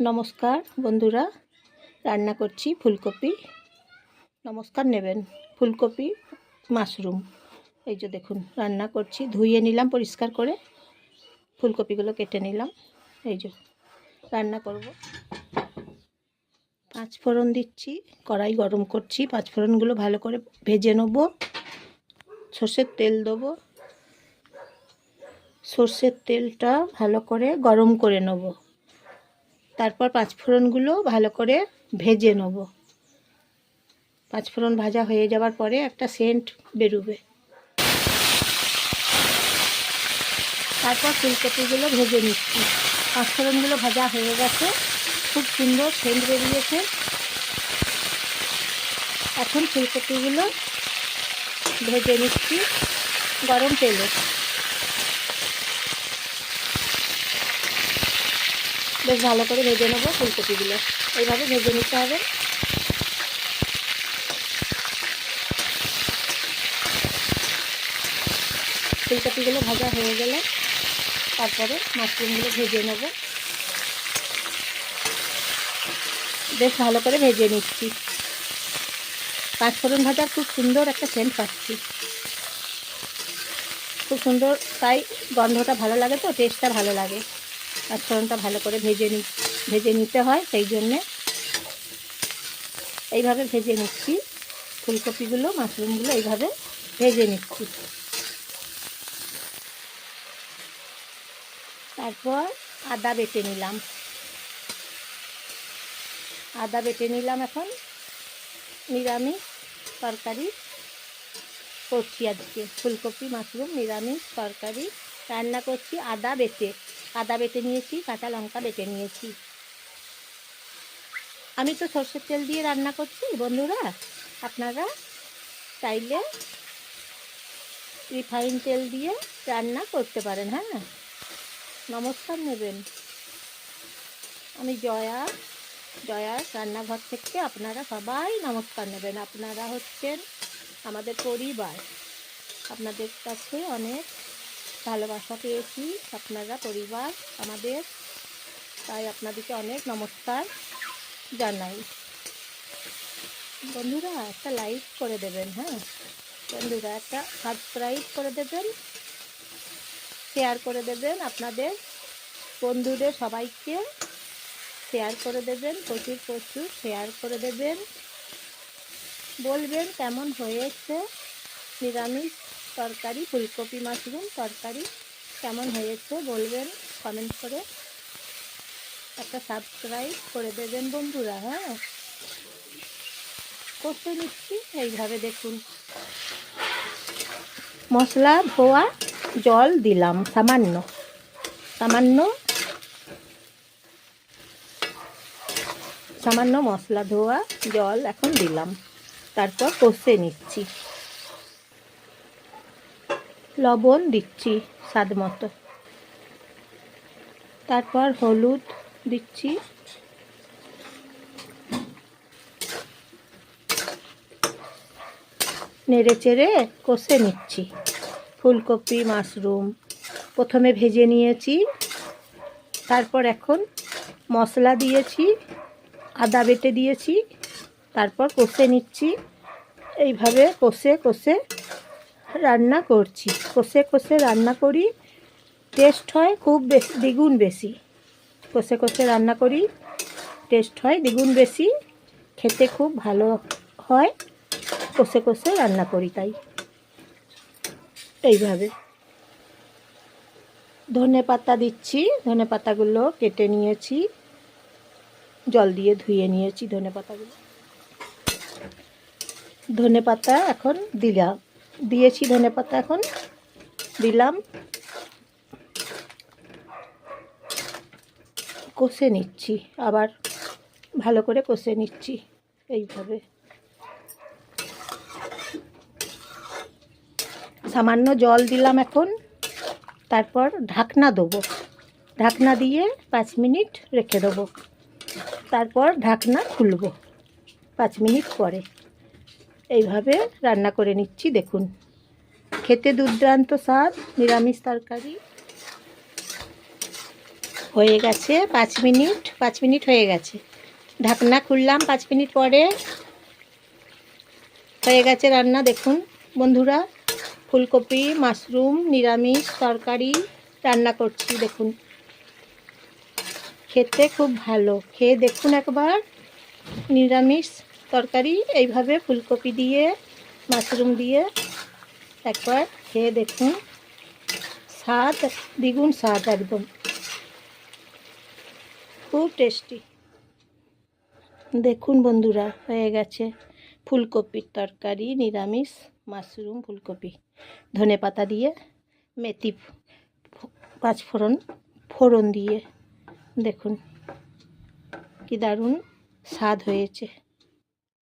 নমস্কার বন্ধুরা, রান্না করছি ফুলকপি। নমস্কার নেবেন, ফুলকপি মাশরুম। এই যে দেখুন, রান্না করছি, ধুয়ে নিলাম পরিষ্কার করে, ফুলকপিগুলো কেটে নিলাম। এই যে, রান্না করব। পাঁচ ফোড়ন দিচ্ছি, কড়াই গরম করছি পাঁচ ফোড়নগুলো ভালো করে ভেজে নেব। সর্ষের তেল দেবো। সর্ষের তেলটা ভালো করে গরম করে নেব। তারপর পাঁচফোড়নগুলো ভালো করে ভেজে নেব। পাঁচফোড়ন ভাজা হয়ে যাওয়ার পরে একটা সেন্ট বেরোবে। তারপর ফুলকপিগুলো ভেজে নিচ্ছি। পাঁচফোড়নগুলো ভাজা হয়ে গেছে। খুব সুন্দর সেন্ট বেরিয়েছে। এখন ফুলকপিগুলো ভেজে নিচ্ছি গরম তেলে। বেশ ভালো করে ভেজে নেব ফুলকপিগুলো এইভাবে ভেজে নিতে হবে। ফুলকপিগুলো ভাজা হয়ে গেলে তারপরে মাশরুমগুলো ভেজে নেব। বেশ ভালো করে ভেজে নিচ্ছি। পাঁচফোড়ন ভাজার খুব সুন্দর একটা সেন্ট পাচ্ছি। খুব সুন্দর, তাই গন্ধটা ভালো লাগে তো টেস্টটা ভালো লাগে। পাঁচফোড়নটা ভালো করে ভেজে নি ভেজে নিতে হয়, সেই জন্যে এইভাবে ভেজে নিচ্ছি। ফুলকপিগুলো, মাশরুমগুলো এইভাবে ভেজে নিচ্ছি। তারপর আদা বেটে নিলাম। আদা বেটে নিলাম এখন নিরামিষ তরকারি করছি আজকে। ফুলকপি, মাশরুম, নিরামিষ তরকারি। রান্না করছি আদা বেটে। আদা বেটে নিয়েছি, কাঁচা লঙ্কা বেটে নিয়েছি। আমি তো সর্ষের তেল দিয়ে রান্না করছি, বন্ধুরা। আপনারা চাইলে রিফাইন তেল দিয়ে রান্না করতে পারেন হ্যাঁ? নমস্কার নেবেন। আমি জয়া জয়া রান্নাঘর থেকে আপনারা সবাই নমস্কার নেবেন। আপনারা হচ্ছেন আমাদের পরিবার। আপনাদের কাছে অনেক ভালোবাসা পেয়েছি আপনারা, পরিবার, আমাদের। তাই আপনাদেরকে অনেক নমস্কার জানাই। বন্ধুরা, একটা লাইক করে দেবেন হ্যাঁ? বন্ধুরা, একটা সাবস্ক্রাইব করে দেবেন শেয়ার করে দেবেন আপনাদের বন্ধুদের সবাইকে। শেয়ার করে দেবেন, প্রচুর প্রচুর শেয়ার করে দেবেন। বলবেন কেমন হয়েছে, নিরামিষ তরকারি, ফুলকপি মাশরুম তরকারি কেমন হয়েছে বলবেন কমেন্ট করে। একটা সাবস্ক্রাইব করে দেবেন বন্ধুরা হ্যাঁ? করতে নিচ্ছি, এইভাবে দেখুন। মশলা, ধোয়া, জল দিলাম, সামান্য সামান্য সামান্য মশলা, ধোয়া, জল এখন দিলাম। তারপর কষে নিচ্ছি। লবণ দিচ্ছি স্বাদ মতো। তারপর হলুদ দিচ্ছি। নেড়ে চেড়ে কষে নিচ্ছি। ফুলকপি, মাশরুম প্রথমে ভেজে নিয়েছি। তারপর এখন মশলা দিয়েছি, আদা বেটে দিয়েছি, তারপর কষে নিচ্ছি। এইভাবে কষে কষে রান্না করছি। কষে কষে রান্না করি টেস্ট হয় খুব বেশি, দ্বিগুণ বেশি। কষে কষে রান্না করি টেস্ট হয় দ্বিগুণ বেশি, খেতে খুব ভালো হয়, কষে কষে রান্না করি তাই। এইভাবে। ধনে পাতা দিচ্ছি, ধনে পাতাগুলো কেটে নিয়েছি, জল দিয়ে ধুয়ে নিয়েছি ধনে পাতাগুলো। ধনে পাতা এখন দিলাম। দিয়েছি ধনে পাতা এখন, দিলাম। কষে নিচ্ছি, আবার ভালো করে কষে নিচ্ছি, এইভাবে। সামান্য জল দিলাম এখন, তারপর ঢাকনা দেবো। ঢাকনা দিয়ে পাঁচ মিনিট রেখে দেবো। তারপর ঢাকনা খুলবো, পাঁচ মিনিট পরে। এইভাবে রান্না করে নিচ্ছি, দেখুন। খেতে দুর্দান্ত স্বাদ, নিরামিষ তরকারি। হয়ে গেছে পাঁচ মিনিট পাঁচ মিনিট হয়ে গেছে। ঢাকনা খুললাম পাঁচ মিনিট পরে। হয়ে গেছে রান্না, দেখুন। বন্ধুরা, ফুলকপি, মাশরুম, নিরামিষ তরকারি রান্না করছি, দেখুন। খেতে খুব ভালো। খেয়ে দেখুন একবার। নিরামিষ তরকারি, এইভাবে ফুলকপি দিয়ে, মাশরুম দিয়ে একবার খেয়ে দেখুন। স্বাদ, দ্বিগুণ স্বাদ একদম। খুব টেস্টি। দেখুন বন্ধুরা, হয়ে গেছে ফুলকপির তরকারি, নিরামিষ মাশরুম ফুলকপি। ধনে পাতা দিয়ে, মেথি পাঁচফোড়ন ফোড়ন দিয়ে। দেখুন কি দারুণ স্বাদ হয়েছে।